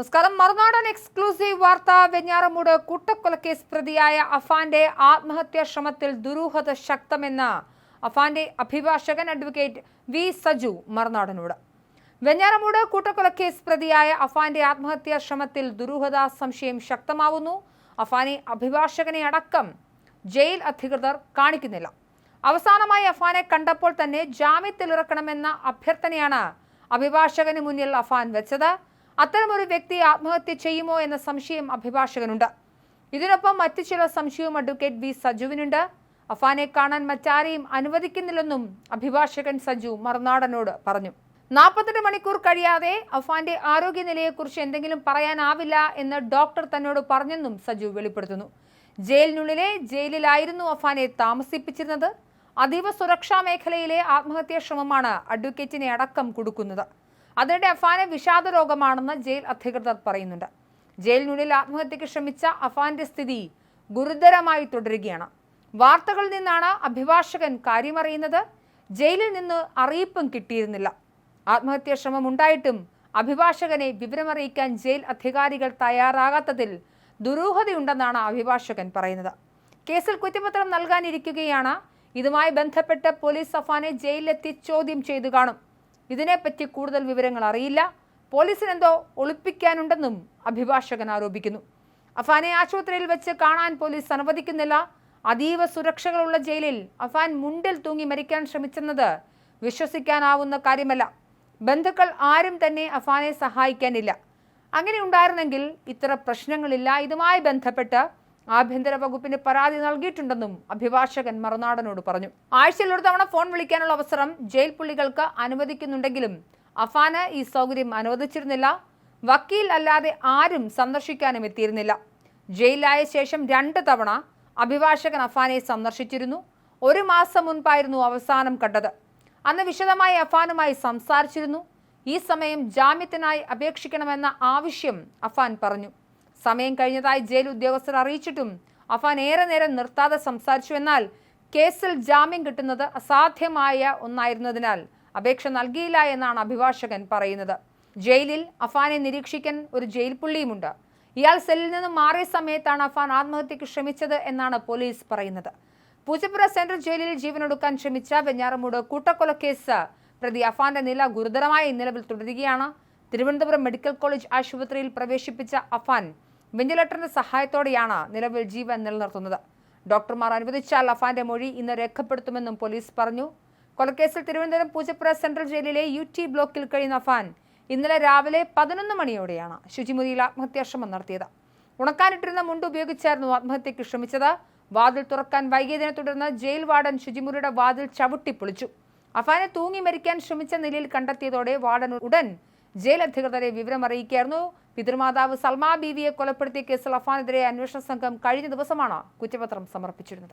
നമസ്കാരം. മറുനാടൻ എക്സ്ക്ലൂസീവ് വാർത്ത വെഞ്ഞാറമൂട് കൂട്ടക്കൊലക്കേസ് പ്രതിയായ അഫാന്റെ ആത്മഹത്യാ ശ്രമത്തിൽ ദുരൂഹത ശക്തമെന്ന് അഫാന്റെ അഭിഭാഷകൻ അഡ്വക്കേറ്റ് വി സജു മറുനാടനോട്. വെഞ്ഞാറമൂട് കൂട്ടക്കൊലക്കേസ് പ്രതിയായ അഫാന്റെ ആത്മഹത്യാ ശ്രമത്തിൽ ദുരൂഹത സംശയം ശക്തമാവുന്നു. അഫാനെ അഭിഭാഷകനെ അടക്കം ജയിൽ അധികൃതർ കാണിക്കുന്നില്ല. അവസാനമായി അഫാനെ കണ്ടപ്പോൾ തന്നെ ജാമ്യത്തിലിറക്കണമെന്ന അഭ്യർത്ഥനയാണ് അഭിഭാഷകന് മുന്നിൽ അഫാൻ വെച്ചത്. അത്തരമൊരു വ്യക്തി ആത്മഹത്യ ചെയ്യുമോ എന്ന സംശയം അഭിഭാഷകനുണ്ട്. ഇതിനൊപ്പം മറ്റു ചില സംശയവും അഡ്വക്കേറ്റ് വി സജുവിനുണ്ട്. അഫാനെ കാണാൻ മറ്റാരെയും അനുവദിക്കുന്നില്ലെന്നും അഭിഭാഷകൻ സജു മറുനാടനോട് പറഞ്ഞു. നാൽപ്പത്തെട്ട് മണിക്കൂർ കഴിയാതെ അഫാന്റെ ആരോഗ്യനിലയെക്കുറിച്ച് എന്തെങ്കിലും പറയാനാവില്ല എന്ന് ഡോക്ടർ തന്നോട് പറഞ്ഞെന്നും സജു വെളിപ്പെടുത്തുന്നു. ജയിലിനുള്ളിലെ ജയിലിലായിരുന്നു അഫാനെ താമസിപ്പിച്ചിരുന്നത്. അതീവ സുരക്ഷാ മേഖലയിലെ ആത്മഹത്യാ ശ്രമമാണ് അഡ്വക്കേറ്റിനെ അടക്കം കൊടുക്കുന്നത്. അതിനിടെ അഫാന് വിഷാദ രോഗമാണെന്ന് ജയിൽ അധികൃതർ പറയുന്നുണ്ട്. ജയിലിനുള്ളിൽ ആത്മഹത്യക്ക് ശ്രമിച്ച അഫാന്റെ സ്ഥിതി ഗുരുതരമായി തുടരുകയാണ്. വാർത്തകളിൽ നിന്നാണ് അഭിഭാഷകൻ കാര്യമറിയുന്നത്. ജയിലിൽ നിന്ന് അറിയിപ്പും കിട്ടിയിരുന്നില്ല. ആത്മഹത്യാ ശ്രമം ഉണ്ടായിട്ടും അഭിഭാഷകനെ വിവരമറിയിക്കാൻ ജയിൽ അധികാരികൾ തയ്യാറാകാത്തതിൽ ദുരൂഹതയുണ്ടെന്നാണ് അഭിഭാഷകൻ പറയുന്നത്. കേസിൽ കുറ്റപത്രം നൽകാനിരിക്കുകയാണ്. ഇതുമായി ബന്ധപ്പെട്ട് പോലീസ് അഫാനെ ജയിലിലെത്തി ചോദ്യം ചെയ്തു കാണും. ഇതിനെപ്പറ്റി കൂടുതൽ വിവരങ്ങൾ അറിയില്ല. പോലീസിനെന്തോ ഒളിപ്പിക്കാനുണ്ടെന്നും അഭിഭാഷകൻ ആരോപിക്കുന്നു. അഫാനെ ആശുപത്രിയിൽ വെച്ച് കാണാൻ പോലീസ് അനുവദിക്കുന്നില്ല. അതീവ സുരക്ഷകളുള്ള ജയിലിൽ അഫാൻ മുണ്ടിൽ തൂങ്ങി മരിക്കാൻ ശ്രമിച്ചെന്നത് വിശ്വസിക്കാനാവുന്ന കാര്യമല്ല. ബന്ധുക്കൾ ആരും തന്നെ അഫാനെ സഹായിക്കാനില്ല. അങ്ങനെ ഉണ്ടായിരുന്നെങ്കിൽ ഇത്ര പ്രശ്നങ്ങളില്ല. ഇതുമായി ബന്ധപ്പെട്ട് ആഭ്യന്തര വകുപ്പിന് പരാതി നൽകിയിട്ടുണ്ടെന്നും അഭിഭാഷകൻ മറുനാടനോട് പറഞ്ഞു. ആഴ്ചയിൽ ഒരു തവണ ഫോൺ വിളിക്കാനുള്ള അവസരം ജയിൽ പുള്ളികൾക്ക് അനുവദിക്കുന്നുണ്ടെങ്കിലും അഫാന് ഈ സൗകര്യം അനുവദിച്ചിരുന്നില്ല. വക്കീൽ അല്ലാതെ ആരും സന്ദർശിക്കാനും എത്തിയിരുന്നില്ല. ജയിലിലായ ശേഷം രണ്ട് തവണ അഭിഭാഷകൻ അഫാനെ സന്ദർശിച്ചിരുന്നു. ഒരു മാസം മുൻപായിരുന്നു അവസാനം കണ്ടത്. അന്ന് വിശദമായി അഫാനുമായി സംസാരിച്ചിരുന്നു. ഈ സമയം ജാമ്യത്തിനായി അപേക്ഷിക്കണമെന്ന ആവശ്യം അഫാൻ പറഞ്ഞു. സമയം കഴിഞ്ഞതായി ജയിൽ ഉദ്യോഗസ്ഥർ അറിയിച്ചിട്ടും അഫാൻ ഏറെ നേരം നിർത്താതെ സംസാരിച്ചു എന്നാൽ കേസിൽ ജാമ്യം കിട്ടുന്നത് അസാധ്യമായ ഒന്നായിരുന്നതിനാൽ അപേക്ഷ നൽകിയില്ല എന്നാണ് അഭിഭാഷകൻ പറയുന്നത്. ജയിലിൽ അഫാനെ നിരീക്ഷിക്കാൻ ഒരു ജയിൽ പുള്ളിയുമുണ്ട്. ഇയാൾ സെല്ലിൽ നിന്ന് മാറിയ സമയത്താണ് അഫാൻ ആത്മഹത്യക്ക് ശ്രമിച്ചത് എന്നാണ് പോലീസ് പറയുന്നത്. പൂജപ്പുര സെൻട്രൽ ജയിലിൽ ജീവനൊടുക്കാൻ ശ്രമിച്ച വെഞ്ഞാറമൂട് കൂട്ടക്കൊലക്കേസ് പ്രതി അഫാന്റെ നില ഗുരുതരമായ നിലവിൽ തുടരുകയാണ്. തിരുവനന്തപുരം മെഡിക്കൽ കോളേജ് ആശുപത്രിയിൽ പ്രവേശിപ്പിച്ച അഫാൻ വെന്റിലേറ്ററിന്റെ സഹായത്തോടെയാണ് നിലവിൽ ജീവൻ നിലനിർത്തുന്നത്. ഡോക്ടർമാർ അനുവദിച്ചാൽ അഫാന്റെ മൊഴി ഇന്ന് രേഖപ്പെടുത്തുമെന്നും പോലീസ് പറഞ്ഞു. കൊലക്കേസിൽ തിരുവനന്തപുരം പൂജപ്പുര സെൻട്രൽ ജയിലിലെ യു ടി ബ്ലോക്കിൽ കഴിയുന്ന അഫാൻ ഇന്നലെ രാവിലെ പതിനൊന്ന് മണിയോടെയാണ് ശുചിമുറിയിൽ ആത്മഹത്യാശ്രമം നടത്തിയത്. ഉണക്കാനിട്ടിരുന്ന മുണ്ട് ഉപയോഗിച്ചായിരുന്നു ആത്മഹത്യയ്ക്ക് ശ്രമിച്ചത്. വാതിൽ തുറക്കാൻ വൈകിയതിനെ തുടർന്ന് ജയിൽ വാർഡൻ ശുചിമുറിയുടെ വാതിൽ ചവിട്ടിപ്പൊളിച്ചു അഫാനെ തൂങ്ങി മരിക്കാൻ ശ്രമിച്ച നിലയിൽ കണ്ടെത്തിയതോടെ വാർഡൻ ഉടൻ ജയിൽ അധികൃതരെ വിവരമറിയിക്കുകയായിരുന്നു. പിതൃമാതാവ് സൽമാ ബീവിയെ കൊലപ്പെടുത്തിയ കേസിൽ അഫാനെതിരെ അന്വേഷണ സംഘം കഴിഞ്ഞ ദിവസമാണ് കുറ്റപത്രം സമർപ്പിച്ചിരുന്നത്.